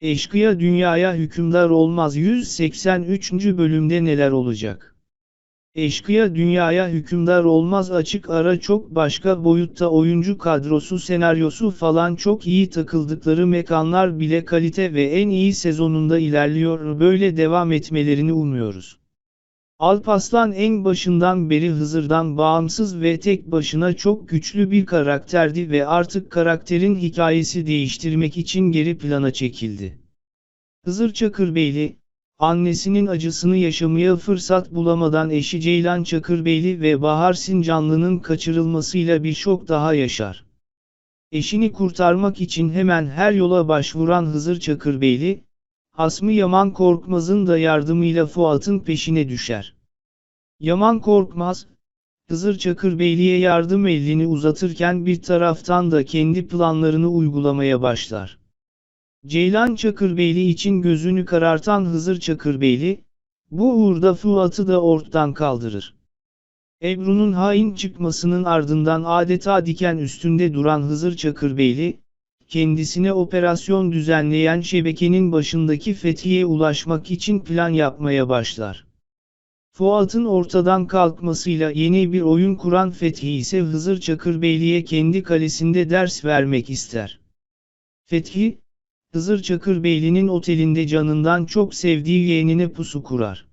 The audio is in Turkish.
Eşkıya dünyaya hükümdar olmaz 183. bölümde neler olacak? Eşkıya dünyaya hükümdar olmaz açık ara çok başka boyutta oyuncu kadrosu senaryosu falan çok iyi takıldıkları mekanlar bile kalite ve en iyi sezonunda ilerliyor böyle devam etmelerini umuyoruz. Alpaslan en başından beri Hızır'dan bağımsız ve tek başına çok güçlü bir karakterdi ve artık karakterin hikayesi değiştirmek için geri plana çekildi. Hızır Çakırbeyli, annesinin acısını yaşamaya fırsat bulamadan eşi Ceylan Çakırbeyli ve Bahar Sincanlı'nın kaçırılmasıyla bir şok daha yaşar. Eşini kurtarmak için hemen her yola başvuran Hızır Çakırbeyli, Hasmı Yaman Korkmaz'ın da yardımıyla Fuat'ın peşine düşer. Yaman Korkmaz, Hızır Çakırbeyli'ye yardım elini uzatırken bir taraftan da kendi planlarını uygulamaya başlar. Ceylan Çakırbeyli için gözünü karartan Hızır Çakırbeyli, bu uğurda Fuat'ı da ortadan kaldırır. Ebru'nun hain çıkmasının ardından adeta diken üstünde duran Hızır Çakırbeyli, kendisine operasyon düzenleyen şebekenin başındaki Fethi'ye ulaşmak için plan yapmaya başlar. Fuat'ın ortadan kalkmasıyla yeni bir oyun kuran Fethi ise Hızır Çakırbeyli'ye kendi kalesinde ders vermek ister. Fethi, Hızır Çakırbeyli'nin otelinde canından çok sevdiği yeğenine pusu kurar.